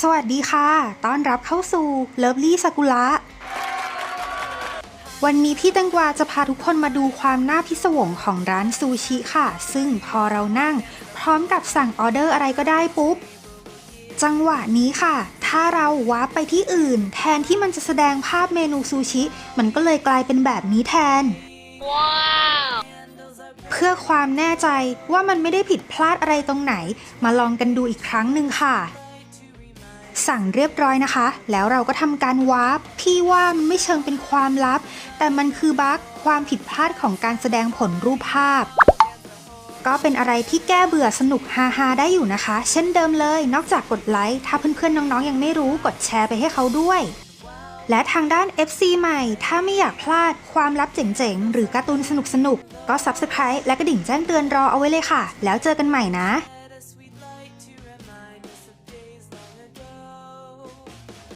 สวัสดีค่ะ ต้อนรับเข้าสู่เลิฟลี่สกุละ วันนี้พี่แตงกวาจะพาทุกคนมาดูความน่าพิศวงของร้านซูชิค่ะ ซึ่งพอเรานั่ง พร้อมกับสั่งออเดอร์อะไรก็ได้ปุ๊บ จังหวะนี้ค่ะ ถ้าเราวาร์ปไปที่อื่น แทนที่มันจะแสดงภาพเมนูซูชิ มันก็เลยกลายเป็นแบบนี้แทน wow. เพื่อความแน่ใจว่ามันไม่ได้ผิดพลาดอะไรตรงไหน มาลองกันดูอีกครั้งหนึ่งค่ะ สั่งเรียบร้อยนะคะ แล้วเราก็ทำการวาร์ปพี่ว่ามันไม่เชิงเป็นความลับ แต่มันคือบั๊กความผิดพลาดของการแสดงผลรูปภาพ ก็เป็นอะไรที่แก้เบื่อสนุกฮาฮาได้อยู่นะคะ เช่นเดิมเลย นอกจากกดไลค์ถ้าเพื่อนๆน้องๆยังไม่รู้กดแชร์ไปให้เขาด้วย และทางด้าน FC ใหม่ ถ้าไม่อยากพลาดความลับเจ๋งๆ หรือการ์ตูนสนุกๆ ก็ Subscribe และกระดิ่งแจ้งเตือนรอเอาไว้เลยค่ะ แล้วเจอกันใหม่นะ